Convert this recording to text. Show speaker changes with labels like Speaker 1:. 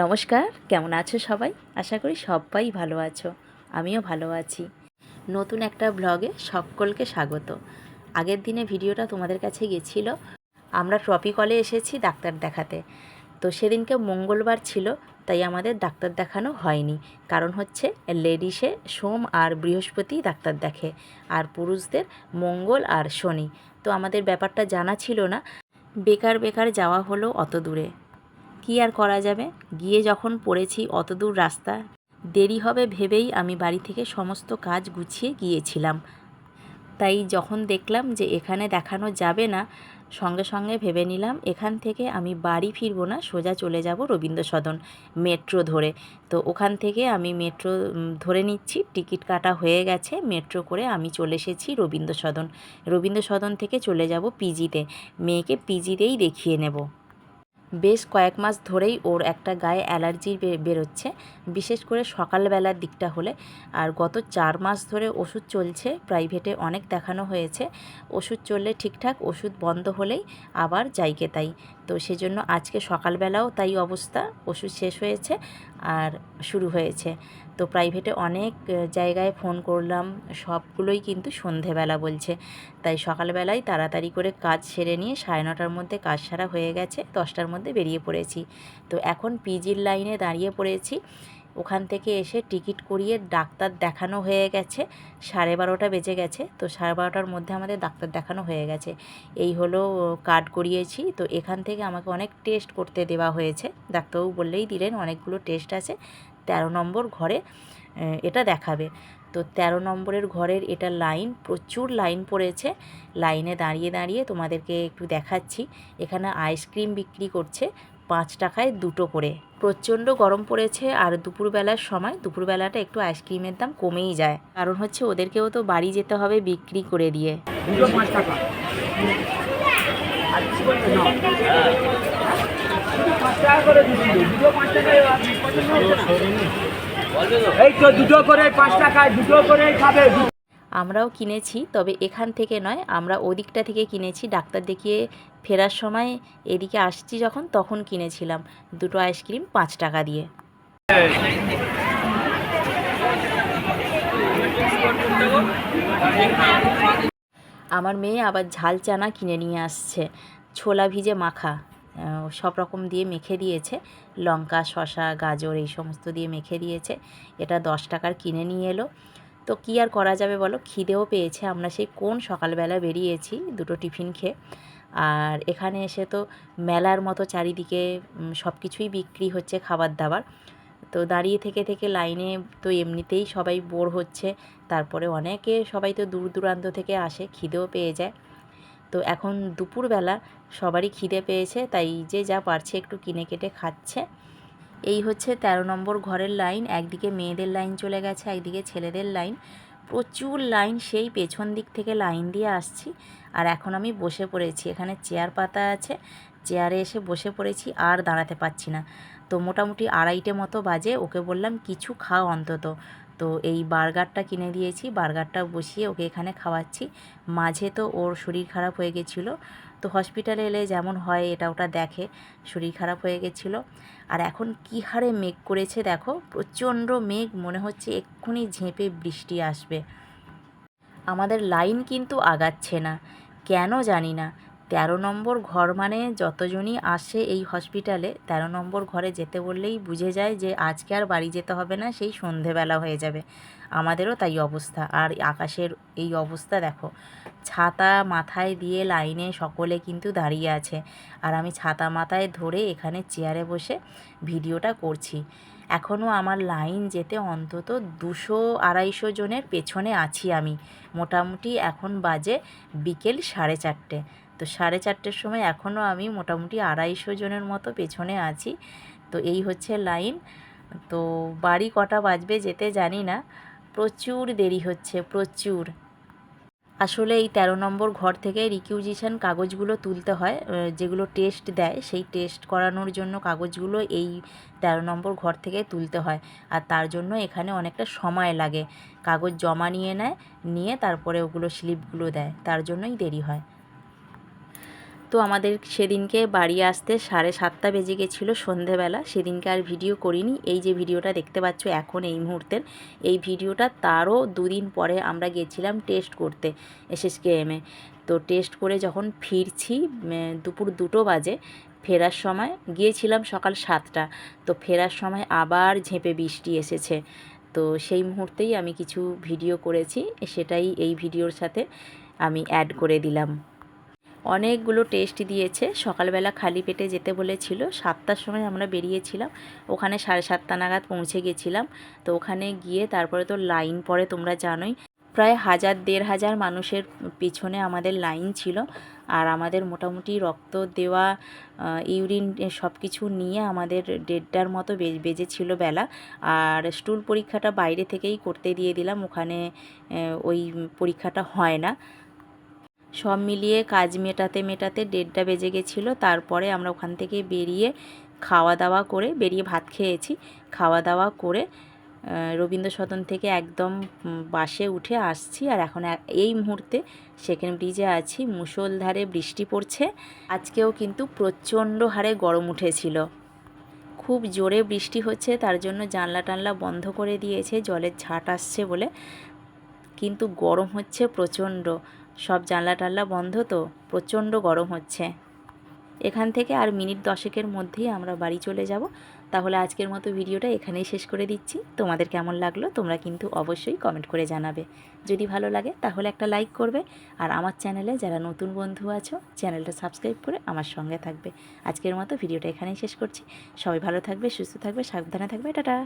Speaker 1: নমস্কার, কেমন আছো সবাই? আশা করি সবাই ভালো আছো। আমিও ভালো আছি। নতুন একটা ব্লগে সকলকে স্বাগত। আগের দিনে ভিডিওটা তোমাদের কাছে গেছিল। আমরা ট্রপিকলে এসেছি ডাক্তার দেখাতে। তো সেদিনকে মঙ্গলবার ছিল, তাই আমাদের ডাক্তার দেখানো হয়নি। কারণ হচ্ছে লেডিসে সোম আর বৃহস্পতি ডাক্তার দেখে, আর পুরুষদের মঙ্গল আর শনি। তো আমাদের ব্যাপারটা জানা ছিল না। বেকার বেকার যাওয়া হলো অত দূরে। কি আর করা যাবে? গিয়ে যখন পড়েছি অত দূর রাস্তা, দেরি হবে ভেবেই আমি বাড়ি থেকে সমস্ত কাজ গুছিয়ে গিয়েছিলাম। তাই যখন দেখলাম যে এখানে দেখানো যাবে না, সঙ্গে সঙ্গে ভেবে নিলাম এখান থেকে আমি বাড়ি ফিরবো না, সোজা চলে যাব রবীন্দ্র সদন মেট্রো ধরে। তো ওখান থেকে আমি মেট্রো ধরে নিচ্ছি, টিকিট কাটা হয়ে গেছে, মেট্রো করে আমি চলে এসেছি রবীন্দ্র সদন রবীন্দ্র সদন থেকে চলে যাব পিজিতে মেয়েকে পিজিতেই দেখিয়ে নেব। বেশ কয়েক মাস ধরেই ওর একটা গায়ে অ্যালার্জি বেরোচ্ছে। বিশেষ করে সকালবেলার দিকটা হলে। আর গত চার মাস ধরে ওষুধ চলছে, প্রাইভেটে অনেক দেখানো হয়েছে। ওষুধ চললে ঠিকঠাক, ওষুধ বন্ধ হলেই আবার যাইকে তাই। তো সেজন্য আজকে সকালবেলাও তাই অবস্থা, ওষুধ শেষ হয়েছে আর শুরু হয়েছে। তো প্রাইভেটে অনেক জায়গায় ফোন করলাম, সবগুলোই কিন্তু সন্ধেবেলা বলছে। তাই সকালবেলায় তাড়াতাড়ি করে কাজ সেরে নিয়ে সাড়ে নটার মধ্যে কাজ সারা হয়ে গেছে, দশটার মধ্যে বেরিয়ে পড়েছি। তো এখন পিজির লাইনে দাঁড়িয়ে পড়েছি। ওখান থেকে এসে টিকিট করিয়ে ডাক্তার দেখানো হয়ে গেছে। সাড়ে বারোটা বেজে গেছে, তো সাড়ে বারোটার মধ্যে আমাদের ডাক্তার দেখানো হয়ে গেছে। এই হলো কার্ড করিয়েছি, তো এখান থেকে আমাকে অনেক টেস্ট করতে দেওয়া হয়েছে। ডাক্তারবাবু বললেই দিলেন, অনেকগুলো টেস্ট আছে, তেরো নম্বর ঘরে এটা দেখাবে। তো তেরো নম্বরের ঘরের এটা লাইন, প্রচুর লাইন পড়েছে। লাইনে দাঁড়িয়ে দাঁড়িয়ে তোমাদেরকে একটু দেখাচ্ছি। এখানে আইসক্রিম বিক্রি করছে পাঁচ টাকায় দুটো করে। প্রচণ্ড গরম পড়েছে আর দুপুরবেলার সময়, দুপুরবেলাটা একটু আইসক্রিমের দাম কমেই যায় কারণ হচ্ছে ওদেরকেও তো বাড়ি যেতে হবে বিক্রি করে দিয়ে?
Speaker 2: এই তো দুটো করে পাঁচ টাকায়, দুটো করে খাবে
Speaker 1: আমরাও কিনেছি, তবে এখান থেকে নয়, আমরা ওদিকটা থেকে কিনেছি। ডাক্তার দেখিয়ে ফেরার সময় এদিকে আসছি যখন, তখন কিনেছিলাম। দুটো আইসক্রিম পাঁচ টাকা দিয়ে। আমার মেয়ে আবার ঝাল চানা কিনে নিয়ে আসছে। ছোলা ভিজে মাখা। সব রকম দিয়ে মেখে দিয়েছে। লঙ্কা, শসা, গাজর, এই সমস্ত দিয়ে মেখে দিয়েছে। এটা দশ টাকার কিনে নিয়ে এলো। তো কী আর করা যাবে বলো? খিদেও পেয়েছে। আমরা সেই কোন সকালবেলা বেরিয়েছি দুটো টিফিন খেয়ে। আর এখানে এসে তো মেলার মতো চারিদিকে সব কিছুই বিক্রি হচ্ছে খাবার দাবার তো দাঁড়িয়ে থেকে থেকে লাইনে তো এমনিতেই সবাই বোর হচ্ছে। তারপরে অনেকে সবাই তো দূর দূরান্ত থেকে আসে, খিদেও পেয়ে যায়। তো এখন দুপুরবেলা সবারই খিদে পেয়েছে, তাই যে যা পারছে একটু কিনে কেটে খাচ্ছে। এই হচ্ছে তেরো নম্বর ঘরের লাইন। একদিকে মেয়েদের লাইন চলে গেছে, একদিকে ছেলেদের লাইন। প্রচুর লাইন সেই পেছন দিক থেকে লাইন দিয়ে আসছি। আর এখন আমি বসে পড়েছি। এখানে চেয়ার পাতা আছে। চেয়ারে এসে বসে পড়েছি, আর দাঁড়াতে পারছি না। তো মোটামুটি আড়াইটে মতো বাজে। ওকে বললাম, কিছু খাও অন্তত। তো এই বার্গারটা কিনে দিয়েছি। বার্গারটা বসিয়ে ওকে এখানে খাওয়াচ্ছি। মাঝে তো ওর শরীর খারাপ হয়ে গেছিল। তো হসপিটালে এলে যেমন হয়, এটা ওটা দেখে। শরীর খারাপ হয়ে গেছিল। আর এখন কি হারে মেঘ করেছে দেখো, প্রচণ্ড মেঘ, মনে হচ্ছে এক্ষুনি ঝেঁপে বৃষ্টি আসবে। আমাদের লাইন কিন্তু আগাচ্ছে না। কেন জানি না। তেরো নম্বর ঘর মানে যতজনই আসে এই হসপিটালে, তেরো নম্বর ঘরে যেতে বললেই বুঝে যায় যে আজকে আর বাড়ি যেতে হবে না, সেই সন্ধেবেলা হয়ে যাবে। আমাদেরও তাই অবস্থা। আর আকাশের এই অবস্থা দেখো, ছাতা মাথায় দিয়ে লাইনে সকলে কিন্তু দাঁড়িয়ে আছে। আর আমি ছাতা মাথায় ধরে এখানে চেয়ারে বসে ভিডিওটা করছি। এখনও আমার লাইন যেতে অন্তত দুশো আড়াইশো জনের পেছনে আছি আমি। মোটামুটি এখন বাজে বিকেল সাড়ে চারটে। তো সাড়ে চারটের সময় এখনও আমি মোটামুটি আড়াইশো জনের মতো পেছনে আছি। তো এই হচ্ছে লাইন। তো বাড়ি কটা বাজবে যেতে জানি না। প্রচুর দেরি হচ্ছে, প্রচুর। আসলে এই তেরো নম্বর ঘর থেকে রিকিউজিশন কাগজগুলো তুলতে হয় যেগুলো টেস্ট দেয়, সেই টেস্ট করানোর জন্য কাগজগুলো এই তেরো নম্বর ঘর থেকে তুলতে হয়। আর তার জন্য এখানে অনেকটা সময় লাগে। কাগজ জমা নিয়ে নেয়, নিয়ে তারপরে ওগুলো স্লিপগুলো দেয়। তার জন্যই দেরি হয়। তো আমাদের সেদিনকে বাড়ি আসতে সাড়ে সাতটা বেজে গেছিল সন্ধেবেলা। সেদিনকে আর ভিডিও করিনি। এই যে ভিডিওটা দেখতে পাচ্ছ এখন এই মুহূর্তের। এই ভিডিওটা তারও দুদিন পরে আমরা গেছিলাম টেস্ট করতে এসএসকেএমে তো টেস্ট করে যখন ফিরছি দুপুর দুটো বাজে, ফেরার সময় গিয়েছিলাম সকাল সাতটা। তো ফেরার সময় আবার ঝেঁপে বৃষ্টি এসেছে। তো সেই মুহূর্তেই আমি কিছু ভিডিও করেছি। সেটাই এই ভিডিওর সাথে আমি অ্যাড করে দিলাম। অনেকগুলো টেস্ট দিয়েছে। সকালবেলা খালি পেটে যেতে বলেছিল। সাতটার সময় আমরা বেরিয়েছিলাম। ওখানে সাড়ে সাতটা নাগাদ পৌঁছে গেছিলাম। তো ওখানে গিয়ে তারপরে তো লাইন পড়ে তোমরা জানোই। প্রায় হাজার, দেড় হাজার মানুষের পিছনে আমাদের লাইন ছিল। আর আমাদের মোটামুটি রক্ত দেওয়া ইউরিন সব কিছু নিয়ে আমাদের দেড়টার মতো বেজেছিল বেলা। আর স্টুল পরীক্ষাটা বাইরে থেকেই করতে দিয়ে দিলাম। ওখানে ওই পরীক্ষাটা হয় না। সব মিলিয়ে কাজ মেটাতে মেটাতে দেড়টা বেজে গেছিল। তারপরে আমরা ওখান থেকে বেরিয়ে খাওয়া দাওয়া করে বেরিয়ে ভাত খেয়েছি। খাওয়া দাওয়া করে রবীন্দ্র সদন থেকে একদম বাসে উঠে আসছি। আর এখন এই মুহূর্তে সেকেন্ড ব্রিজে আছি। মুষলধারে বৃষ্টি পড়ছে। আজকেও কিন্তু প্রচণ্ড হারে গরম উঠেছিল। খুব জোরে বৃষ্টি হচ্ছে। তার জন্য জানলা টানলা বন্ধ করে দিয়েছে। জলের ঝাঁট আসছে বলে। কিন্তু গরম হচ্ছে প্রচণ্ড। সব জানলা টানলা বন্ধ তো, প্রচণ্ড গরম হচ্ছে। এখান থেকে আর মিনিট দশেকের মধ্যেই আমরা বাড়ি চলে যাব। তাহলে আজকের মতো ভিডিওটা এখানেই শেষ করে দিচ্ছি। তোমাদের কেমন লাগল তোমরা কিন্তু অবশ্যই কমেন্ট করে জানাবে। যদি ভালো লাগে তাহলে একটা লাইক করবে। আর আমার চ্যানেলে যারা নতুন বন্ধু আছো, চ্যানেলটা সাবস্ক্রাইব করে আমার সঙ্গে থাকবে। আজকের মতো ভিডিওটা এখানেই শেষ করছি। সবাই ভালো থাকবে, সুস্থ থাকবে, সাবধানে থাকবে। টাটা!